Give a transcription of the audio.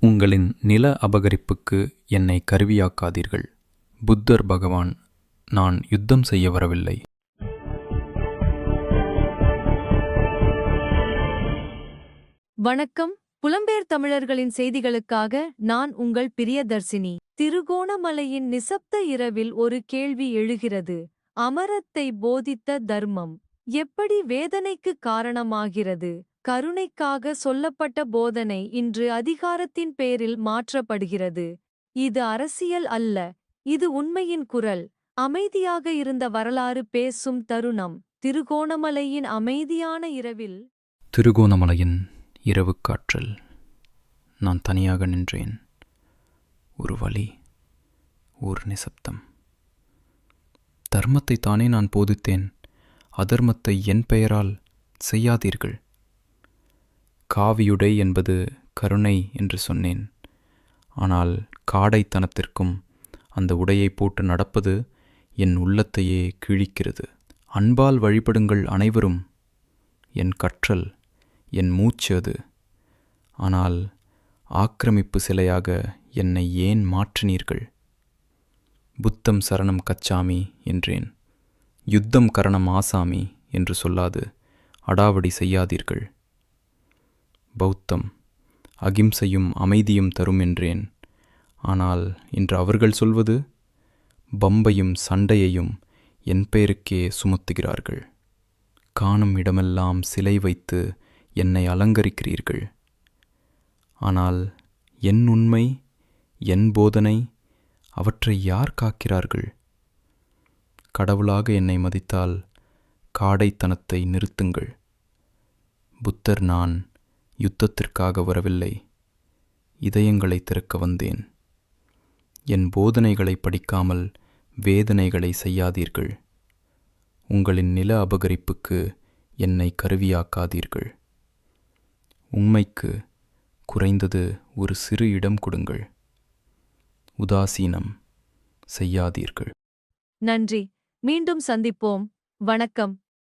உங்களின் நில அபகரிப்புக்கு என்னை கருவியாக்காதீர்கள். புத்தர் பகவான் நான் யுத்தம் செய்ய வரவில்லை. வணக்கம். புலம்பெயர் தமிழர்களின் செய்திகளுக்காக நான் உங்கள் பிரியதர்சினி. திருகோணமலையின் நிசப்த இரவில் ஒரு கேள்வி எழுகிறது. அமரத்தை போதித்த தர்மம் எப்படி வேதனைக்கு காரணமாகிறது? கருணைக்காக சொல்லப்பட்ட போதனை இன்று அதிகாரத்தின் பேரில் மாற்றப்படுகிறது. இது அரசியல் அல்ல இது உண்மையின் குரல். அமைதியாக இருந்த வரலாறு பேசும் தருணம். திருகோணமலையின் அமைதியான இரவில் திருகோணமலையின் இரவுக் காற்றில். நான் தனியாக நின்றேன். ஒரு வழி ஒரு நிசப்தம். தர்மத்தை தானே நான் போதித்தேன். அதர்மத்தை என் பெயரால் செய்யாதீர்கள். காவியுடை என்பது கருணை என்று சொன்னேன். ஆனால் காடைத்தனத்திற்கும் அந்த உடையை போட்டு நடப்பது என் உள்ளத்தையே கிழிக்கிறது. அன்பால் வழிபடுங்கள் அனைவரும். என் கற்றல் என் மூச்சு அது. ஆனால் ஆக்கிரமிப்பு சிலையாக என்னை ஏன் மாற்றினீர்கள்? புத்தம் சரணம் கச்சாமி என்றேன். யுத்தம் கரணம் ஆசாமி என்று சொல்லாது அடாவடி செய்யாதீர்கள். பௌத்தம் அகிம்சையும் அமைதியும் தரும் என்றேன். ஆனால் இன்று அவர்கள் சொல்வது பம்பையும் சண்டையையும் என் பெயருக்கே சுமத்துகிறார்கள். காணும் இடமெல்லாம் சிலை வைத்து என்னை அலங்கரிக்கிறீர்கள். ஆனால் என் உண்மை என் போதனை அவற்றை யார் காக்கிறார்கள்? கடவுளாக என்னை மதித்தால் காடைத்தனத்தை நிறுத்துங்கள். புத்தர் நான் யுத்தத்திற்காக வரவில்லை. இதயங்களை திறக்க வந்தேன். என் போதனைகளை படிக்காமல் வேதனைகளை செய்யாதீர்கள். உங்களின் நில அபகரிப்புக்கு என்னை கருவியாக்காதீர்கள். உண்மைக்கு குறைந்தது ஒரு சிறு இடம் கொடுங்கள். உதாசீனம் செய்யாதீர்கள். நன்றி. மீண்டும் சந்திப்போம். வணக்கம்.